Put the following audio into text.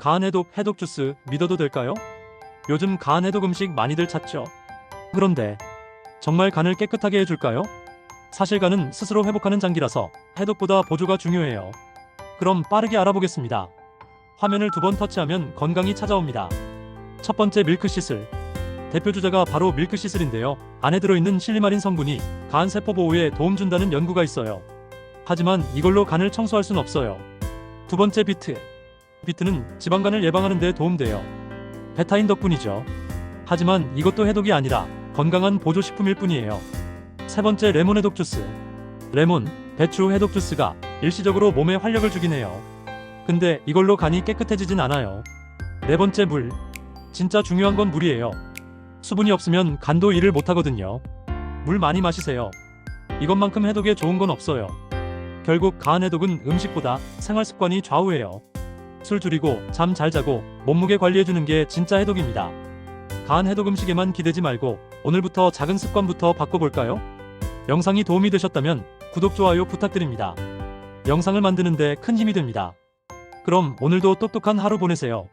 가한 해독 해독 주스 믿어도 될까요? 요즘 가한 해독 음식 많이들 찾죠. 그런데 정말 간을 깨끗하게 해줄까요? 사실 간은 스스로 회복하는 장기라서 해독보다 보조가 중요해요. 그럼 빠르게 알아보겠습니다. 화면을 두 번 터치하면 건강이 찾아옵니다. 첫 번째 밀크시슬. 대표 주자가 바로 밀크시슬인데요. 안에 들어있는 실리마린 성분이 간 세포 보호에 도움 준다는 연구가 있어요. 하지만 이걸로 간을 청소할 순 없어요. 두 번째 비트. 비트는 지방간을 예방하는 데 도움돼요. 베타인 덕분이죠. 하지만 이것도 해독이 아니라 건강한 보조식품일 뿐이에요. 세 번째 레몬 해독 주스. 레몬, 배추 해독 주스가 일시적으로 몸에 활력을 주긴 해요. 근데 이걸로 간이 깨끗해지진 않아요. 네 번째 물. 진짜 중요한 건 물이에요. 수분이 없으면 간도 일을 못하거든요. 물 많이 마시세요. 이것만큼 해독에 좋은 건 없어요. 결국 가한 해독은 음식보다 생활 습관이 좌우해요. 술 줄이고 잠 잘 자고 몸무게 관리해주는 게 진짜 해독입니다. 가한 해독 음식에만 기대지 말고 오늘부터 작은 습관부터 바꿔볼까요? 영상이 도움이 되셨다면 구독, 좋아요 부탁드립니다. 영상을 만드는데 큰 힘이 됩니다. 그럼 오늘도 똑똑한 하루 보내세요.